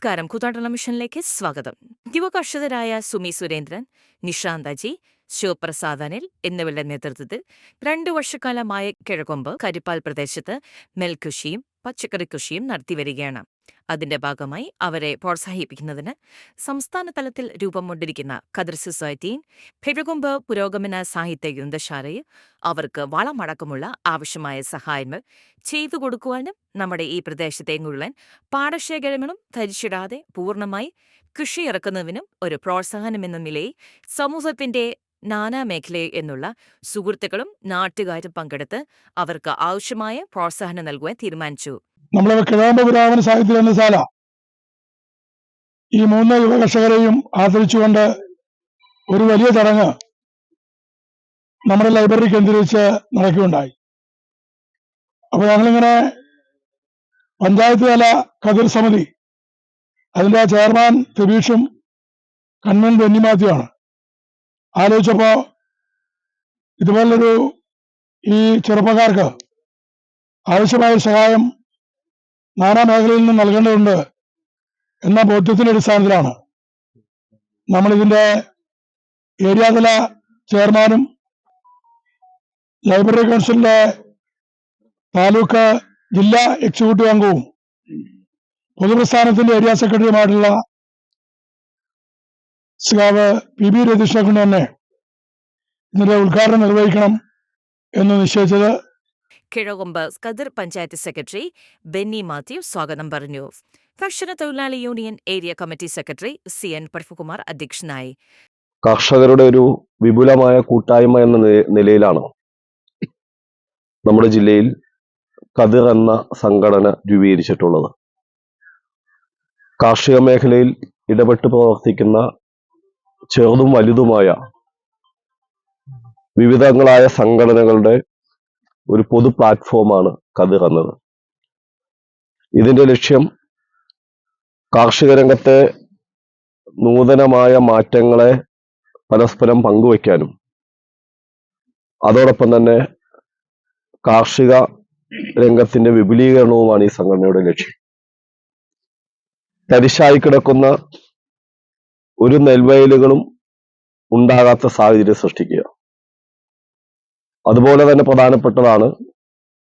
നമസ്കാരം. കൂത്താട്ടുള്ള മിഷനിലേക്ക് സ്വാഗതം. യുവകർഷകരായ സുമി സുരേന്ദ്രൻ നിഷാന്ത ശിവപ്രസാദ് അനിൽ എന്നിവരുടെ നേതൃത്വത്തിൽ രണ്ടു വർഷക്കാലമായ കിഴക്കൊമ്പ് കരിപ്പാൽ പ്രദേശത്ത് നെൽകൃഷിയും പച്ചക്കറി കൃഷിയും നടത്തിവരികയാണ്. അതിന്റെ ഭാഗമായി അവരെ പ്രോത്സാഹിപ്പിക്കുന്നതിന് സംസ്ഥാന തലത്തിൽ രൂപം കൊണ്ടിരിക്കുന്ന ഖദർ സൊസൈറ്റിയും ഭിഴകുമ്പ് പുരോഗമന സാഹിത്യ ഗ്രന്ഥശാലയും അവർക്ക് വളമടക്കമുള്ള ആവശ്യമായ സഹായങ്ങൾ ചെയ്തു കൊടുക്കുവാനും നമ്മുടെ ഈ പ്രദേശത്തെ മുഴുവൻ പാടശേഖരങ്ങളും ധരിച്ചിടാതെ പൂർണമായി കൃഷി ഇറക്കുന്നതിനും ഒരു പ്രോത്സാഹനമെന്ന നിലയിൽ സമൂഹത്തിന്റെ നാനാ മേഖലയിൽ എന്നുള്ള സുഹൃത്തുക്കളും നാട്ടുകാരും പങ്കെടുത്ത് അവർക്ക് ആവശ്യമായ പ്രോത്സാഹനം നൽകുവാൻ തീരുമാനിച്ചു. നമ്മളെ കിഴാമ്പ പുരാതന സാഹിത്യ ഗ്രന്ഥശാല ഈ മൂന്ന് യുവ കർഷകരെയും ആദരിച്ചുകൊണ്ട് ഒരു വലിയ ചടങ്ങ് നമ്മുടെ ലൈബ്രറി കേന്ദ്രീകരിച്ച് നടക്കുകയുണ്ടായി. അപ്പൊ ഞങ്ങളിങ്ങനെ പഞ്ചായത്ത് തല കതിർ സമിതി അതിന്റെ ചെയർമാൻ തിരീഷും കൺവീൻ ബെന്നി മാത്യു ആണ്. ആലോചിച്ചപ്പോ ഇതുപോലൊരു ഈ ചെറുപ്പക്കാർക്ക് ആവശ്യമായ സഹായം നാനാ മേഖലയിൽ നിന്നും നൽകേണ്ടതുണ്ട് എന്ന ബോധ്യത്തിന്റെ അടിസ്ഥാനത്തിലാണ് നമ്മളിതിന്റെ ഏരിയാതല ഏരിയ ചെയർമാനും ലൈബ്രറി കൗൺസിലിന്റെ താലൂക്ക് ജില്ലാ എക്സിക്യൂട്ടീവ് അംഗവും പൊതുപ്രസ്ഥാനത്തിന്റെ ഏരിയ സെക്രട്ടറിയുമായിട്ടുള്ള സ്കാവ് പി ബി രതീഷിനെ കൊണ്ട് തന്നെ ഇതിന്റെ ഉദ്ഘാടനം നിർവഹിക്കണം എന്ന് നിശ്ചയിച്ചത് കിഴകൊമ്പ് കതിർ പഞ്ചായത്ത് സെക്രട്ടറി ബെന്നി മാത്യു സ്വാഗതം പറഞ്ഞു. കർഷക തൊഴിലാളി union area committee secretary C N Prabhukumar അധ്യക്ഷനായി. കർഷകരുടെ ഒരു വിപുലമായ കൂട്ടായ്മ എന്ന നിലയിലാണ് നമ്മുടെ ജില്ലയിൽ കതിർ എന്ന സംഘടന രൂപീകരിച്ചിട്ടുള്ളത്. കാർഷിക മേഖലയിൽ ഇടപെട്ട് പ്രവർത്തിക്കുന്ന ചെറുതും വലുതുമായ വിവിധങ്ങളായ സംഘടനകളുടെ ഒരു പൊതു പ്ലാറ്റ്ഫോമാണ് കതിർ എന്നത്. ഇതിന്റെ ലക്ഷ്യം കാർഷിക രംഗത്തെ നൂതനമായ മാറ്റങ്ങളെ പരസ്പരം പങ്കുവയ്ക്കാനും. അതോടൊപ്പം തന്നെ കാർഷിക രംഗത്തിന്റെ വിപുലീകരണവുമാണ് ഈ സംഘടനയുടെ ലക്ഷ്യം. തരിശായി കിടക്കുന്ന ഒരു നെൽവയലുകളും ഉണ്ടാകാത്ത സാഹചര്യം സൃഷ്ടിക്കുക. അതുപോലെ തന്നെ പ്രധാനപ്പെട്ടതാണ്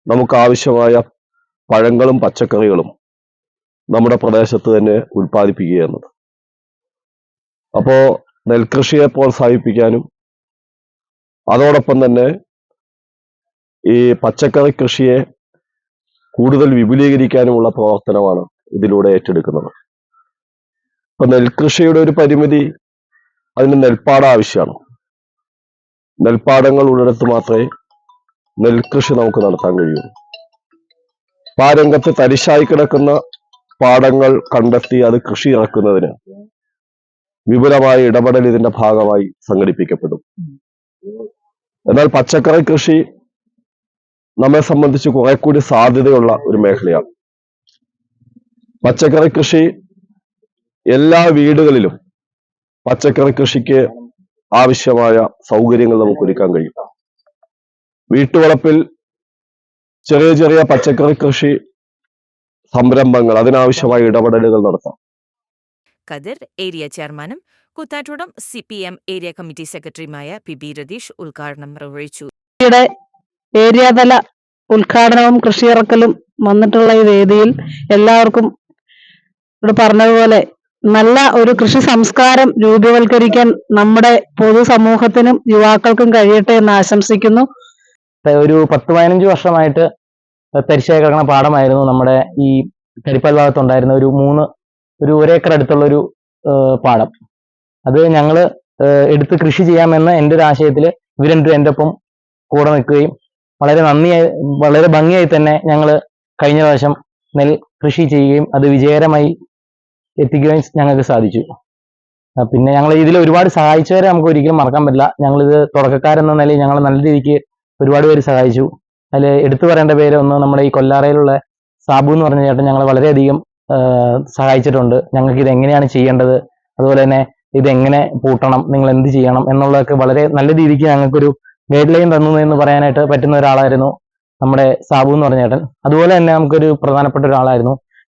നമുക്ക് ആവശ്യമായ പഴങ്ങളും പച്ചക്കറികളും നമ്മുടെ പ്രദേശത്ത് തന്നെ ഉൽപ്പാദിപ്പിക്കുക എന്നത്. അപ്പോ നെൽകൃഷിയെ പ്രോത്സാഹിപ്പിക്കാനും അതോടൊപ്പം തന്നെ ഈ പച്ചക്കറി കൃഷിയെ കൂടുതൽ വിപുലീകരിക്കാനുമുള്ള പ്രവർത്തനമാണ് ഇതിലൂടെ ഏറ്റെടുക്കുന്നത്. ഇപ്പൊ നെൽകൃഷിയുടെ ഒരു പരിമിതി അതിന് നെൽപ്പാട ആവശ്യമാണ്. നെൽപ്പാടങ്ങൾ ഉള്ളിടത്ത് മാത്രമേ നെൽകൃഷി നമുക്ക് നടത്താൻ കഴിയൂ. ആ രംഗത്ത് തരിശായി കിടക്കുന്ന പാടങ്ങൾ കണ്ടെത്തി അത് കൃഷി ഇറക്കുന്നതിന് വിപുലമായ ഇടപെടൽ ഇതിന്റെ ഭാഗമായി സംഘടിപ്പിക്കപ്പെടും. എന്നാൽ പച്ചക്കറി കൃഷി നമ്മെ സംബന്ധിച്ച് കുറെ കൂടി സാധ്യതയുള്ള ഒരു മേഖലയാണ്. പച്ചക്കറി കൃഷി എല്ലാ വീടുകളിലും പച്ചക്കറി കൃഷിക്ക് ആവശ്യമായ സൗകര്യങ്ങൾ നമുക്ക് ഒരുക്കാൻ കഴിയും. വീട്ടുവളപ്പിൽ ചെറിയ ചെറിയ പച്ചക്കറി കൃഷി സംരംഭങ്ങൾ അതിനാവശ്യമായ ഇടപെടലുകൾ നടത്താം. കതിർ ഏരിയ ചെയർമാനും കൂത്താട്ടോടം C P M area committee സെക്രട്ടറിയുമായ പി ബി രതീഷ് ഉദ്ഘാടനം നിർവഹിച്ചു. ഏരിയാതല ഏരിയ തല ഉദ്ഘാടനവും കൃഷിയിറക്കലും വന്നിട്ടുള്ള ഈ വേദിയിൽ എല്ലാവർക്കും ഇവിടെ പറഞ്ഞതുപോലെ നല്ല ഒരു കൃഷി സംസ്കാരം രൂപവൽക്കരിക്കാൻ നമ്മുടെ പൊതുസമൂഹത്തിനും യുവാക്കൾക്കും കഴിയട്ടെ എന്ന് ആശംസിക്കുന്നു. ഒരു പത്ത് പതിനഞ്ച് വർഷമായിട്ട് തരിശായി കിടക്കുന്ന പാടമായിരുന്നു നമ്മുടെ ഈ കരിപ്പാൽ ഭാഗത്തുണ്ടായിരുന്ന ഒരു മൂന്ന് ഒരു ഒരേക്കർ അടുത്തുള്ള ഒരു പാടം. അത് ഞങ്ങൾ എടുത്ത് കൃഷി ചെയ്യാമെന്ന് എന്റെ ഒരു ആശയത്തിൽ ഇവർ രണ്ടും എന്റെ ഒപ്പം കൂടെ നിൽക്കുകയും വളരെ നന്ദിയായി വളരെ ഭംഗിയായി തന്നെ ഞങ്ങൾ കഴിഞ്ഞ പ്രാവശ്യം നെൽ കൃഷി ചെയ്യുകയും അത് വിജയകരമായി എത്തിക്കുകയും ഞങ്ങൾക്ക് സാധിച്ചു. പിന്നെ ഞങ്ങൾ ഇതിൽ ഒരുപാട് സഹായിച്ചവരെ നമുക്ക് ഒരിക്കലും മറക്കാൻ പറ്റില്ല. ഞങ്ങളിത് തുടക്കക്കാരെന്ന നിലയിൽ ഞങ്ങൾ നല്ല രീതിക്ക് ഒരുപാട് പേര് സഹായിച്ചു. അതിൽ എടുത്തു പറയേണ്ട പേര് ഒന്ന് നമ്മുടെ ഈ കൊല്ലാറയിലുള്ള സാബു എന്ന് പറഞ്ഞ ചേട്ടൻ ഞങ്ങളെ വളരെയധികം സഹായിച്ചിട്ടുണ്ട്. ഞങ്ങൾക്ക് ഇത് എങ്ങനെയാണ് ചെയ്യേണ്ടത്? അതുപോലെ തന്നെ ഇതെങ്ങനെ പൂട്ടണം? നിങ്ങൾ എന്ത് ചെയ്യണം? എന്നുള്ളതൊക്കെ വളരെ നല്ല രീതിക്ക് ഞങ്ങൾക്കൊരു ഗൈഡ് ലൈൻ തന്നു എന്ന് പറയാനായിട്ട് പറ്റുന്ന ഒരാളായിരുന്നു നമ്മുടെ സാബു എന്ന് പറഞ്ഞ ചേട്ടൻ. അതുപോലെ തന്നെ നമുക്കൊരു പ്രധാനപ്പെട്ട ഒരാളായിരുന്നു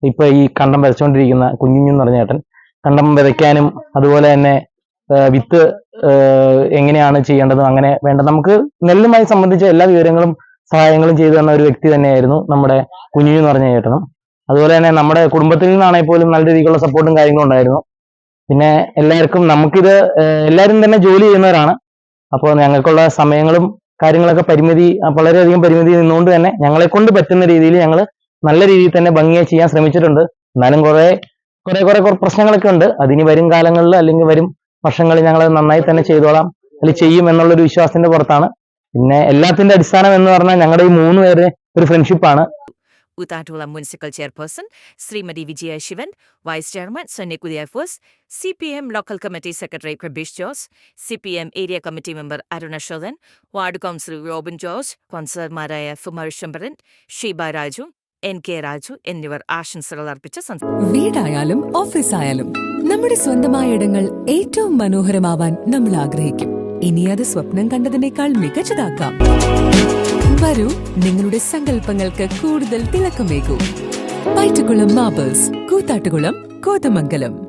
ഇപ്പൊ ഈ കണ്ടം വരച്ചുകൊണ്ടിരിക്കുന്ന കുഞ്ഞുഞ്ഞു പറഞ്ഞ ചേട്ടൻ കണ്ടം വിതയ്ക്കാനും അതുപോലെ തന്നെ വിത്ത് എങ്ങനെയാണ് ചെയ്യേണ്ടതും അങ്ങനെ വേണ്ട. നമുക്ക് നെല്ലുമായി സംബന്ധിച്ച എല്ലാ വിവരങ്ങളും സഹായങ്ങളും ചെയ്തു തന്ന ഒരു വ്യക്തി തന്നെയായിരുന്നു നമ്മുടെ കുഞ്ഞുഞ്ഞു എന്ന് പറഞ്ഞ ചേട്ടനും അതുപോലെ തന്നെ നമ്മുടെ കുടുംബത്തിൽ നിന്നാണെങ്കിൽ പോലും നല്ല രീതിയിലുള്ള സപ്പോർട്ടും കാര്യങ്ങളും ഉണ്ടായിരുന്നു. പിന്നെ എല്ലാവർക്കും നമുക്കിത് എല്ലാവരും തന്നെ ജോലി ചെയ്യുന്നവരാണ്. അപ്പോൾ ഞങ്ങൾക്കുള്ള സമയങ്ങളും കാര്യങ്ങളൊക്കെ പരിമിതി വളരെയധികം പരിമിതി നിന്നുകൊണ്ട് തന്നെ ഞങ്ങളെ കൊണ്ട് പറ്റുന്ന രീതിയിൽ ഞങ്ങൾ നല്ല രീതിയിൽ തന്നെ ഭംഗിയായി ചെയ്യാൻ ശ്രമിച്ചിട്ടുണ്ട്. എന്നാലും കുറെ കുറെ കുറെ കുറെ പ്രശ്നങ്ങളൊക്കെ ഉണ്ട്. അതിന് വരും കാലങ്ങളിൽ അല്ലെങ്കിൽ വരും വർഷങ്ങളിൽ ഞങ്ങൾ നന്നായി തന്നെ ചെയ്തോളാം. അല്ലെങ്കിൽ ചെയ്യും എന്നുള്ളൊരു വിശ്വാസത്തിന്റെ പുറത്താണ്. പിന്നെ എല്ലാത്തിന്റെ അടിസ്ഥാനം എന്ന് പറഞ്ഞാൽ ഞങ്ങളുടെ ഈ മൂന്ന് പേര് ഒരു ഫ്രണ്ട്ഷിപ്പാണ്. Koothattukulam municipal chairperson Srimathi Vijaya Sivan vice chairman സൊന്നെ കുര്യാഫോസ് C P M local committee secretary Prabeesh Jose C P M area committee member അരുണശോധൻ ward councillor Robin George കൗൺസിലർമാരായ ഫുമർ ശംബരൻ ഷീബ രാജു എൻ കെ രാജു എന്നിവർ ആശംസകൾ അർപ്പിച്ച് വീടായാലും ഓഫീസായാലും നമ്മുടെ സ്വന്തമായ ഇടങ്ങൾ ഏറ്റവും മനോഹരമാവാൻ നമ്മൾ ആഗ്രഹിക്കും. ഇനി അത് സ്വപ്നം കണ്ടതിനേക്കാൾ മികച്ചതാക്കാം. വരൂ നിങ്ങളുടെ സങ്കല്പങ്ങൾക്ക് കൂടുതൽ തിളക്കമേകൂ. പൈറ്റുകുളം മാബേഴ്സ് കൂത്താട്ടുകുളം കോതമംഗലം.